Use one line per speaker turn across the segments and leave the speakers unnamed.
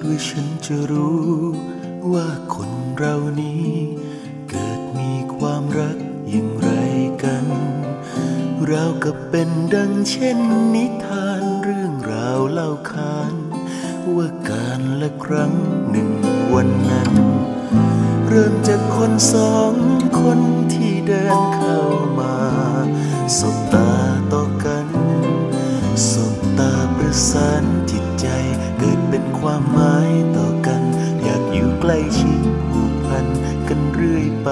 ว่าฉันจะรู้ ว่าคนเรานี้ เกิดมีความรักอย่างไรกัน เรากับเป็นดังเช่นนิทานเรื่องราวเล่าขาน ว่าการละครั้งหนึ่งวันนั้น เริ่มจากคนสองคนที่เดินเข้ามาสบตาต่อกัน สบตาประสาน ไป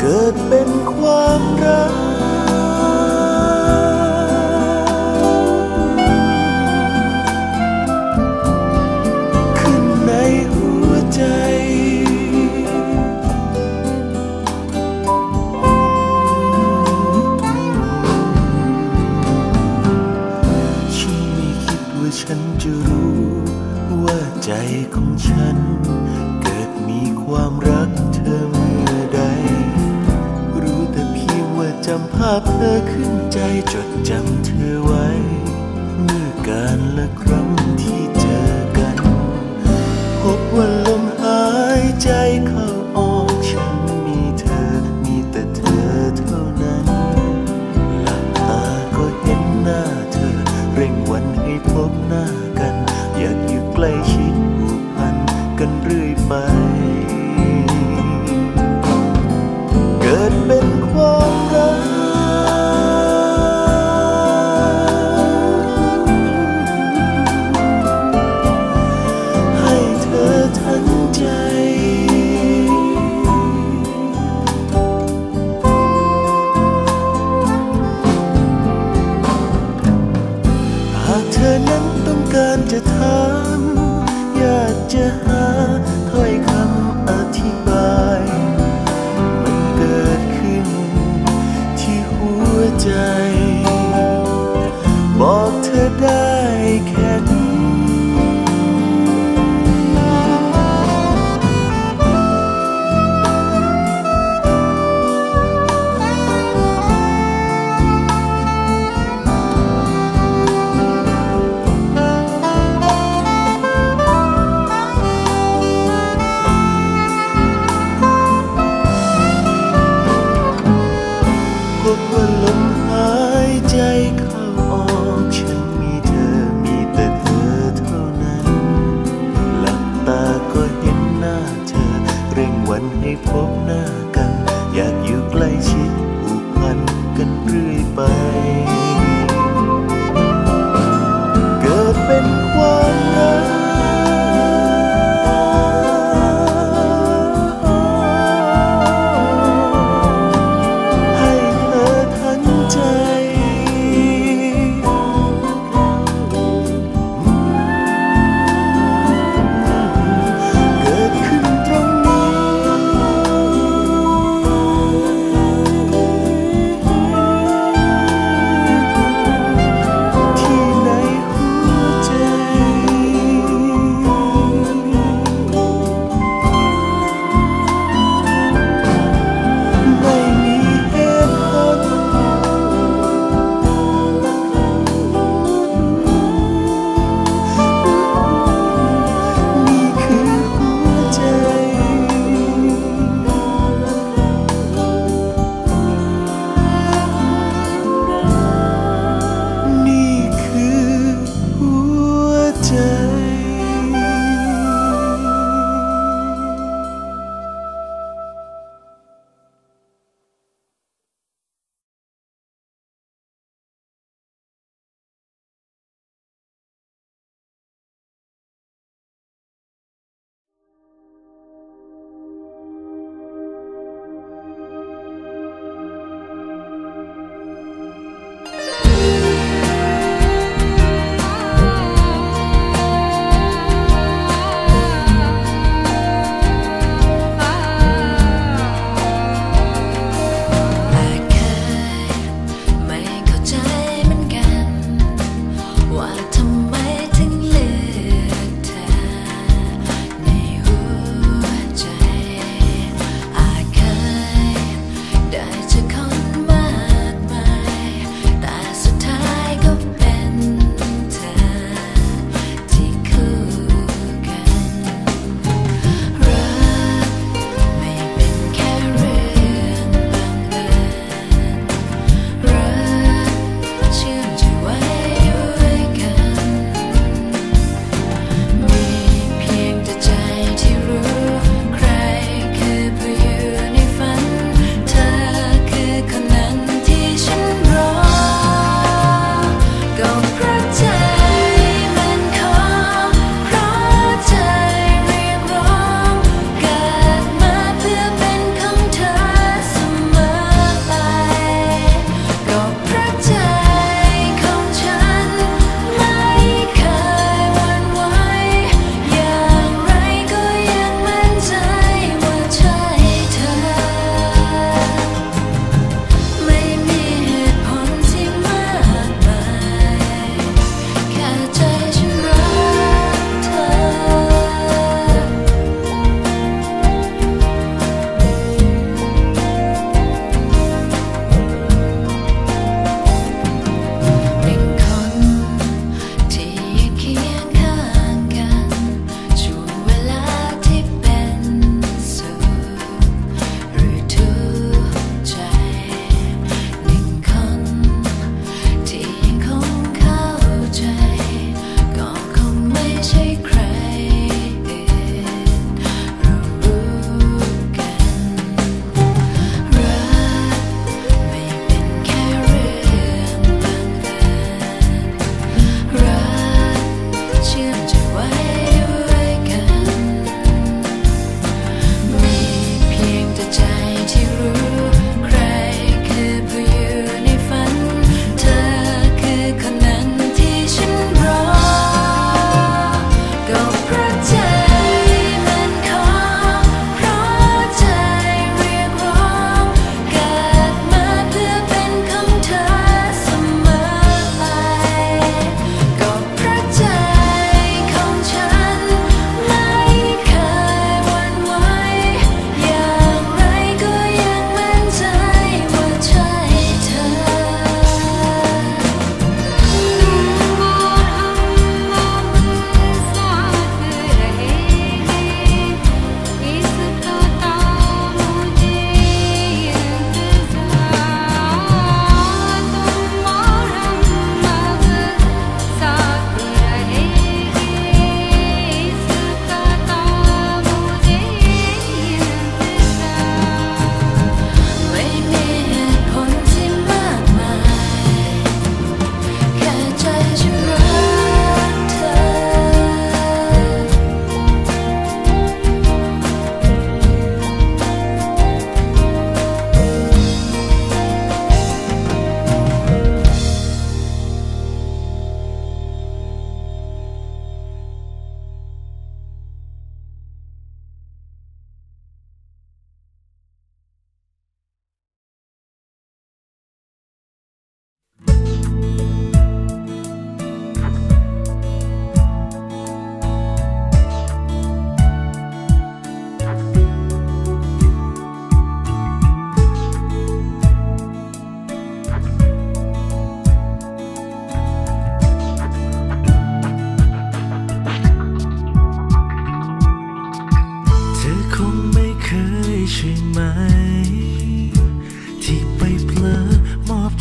เกิดเป็นความรัก ขึ้นในหัวใจ ฉันไม่คิดว่าฉันจะรู้ว่าใจของฉัน ความรักเธอเมื่อใด รู้แต่เพียงว่าจำภาพเธอขึ้นใจจดจำเธอไว้ เมื่อการละครั้งที่เจอกัน พบว่าลมหายใจเขา อ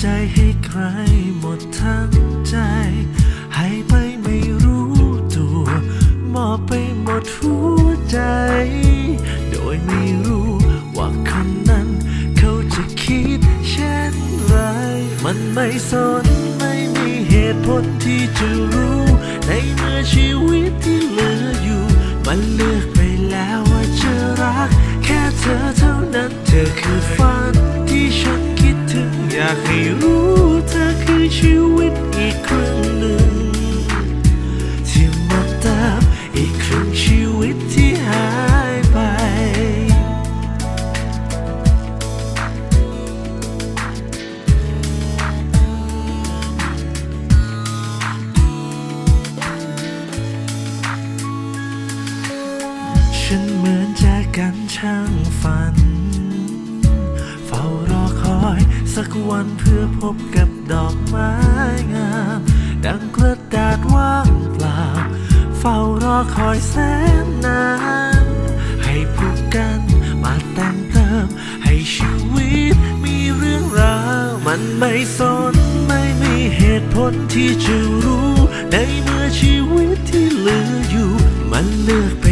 ใจให้ใครห
มดทั้งใจ ให้ไปไม่รู้ตัว มอบไปหมดหัวใจ โดยไม่รู้ว่าคนนั้นเขาจะคิดเช่นไร มันไม่สนไม่มีเหตุผลที่จะรู้ ในเมื่อชีวิตที่เหลืออยู่ มันเลือกไปแล้วว่าจะรักแค่เธอ พบกับดอกไม้งาม ดังกระดาษว่างเปล่า เฝ้ารอคอยแสนนาน ให้ผูกกันมาแต่งเติม ให้ชีวิตมีเรื่องราว มันไม่สนไม่มีเหตุผลที่จะรู้ ในเมื่อชีวิตที่เหลืออยู่ มันเลือก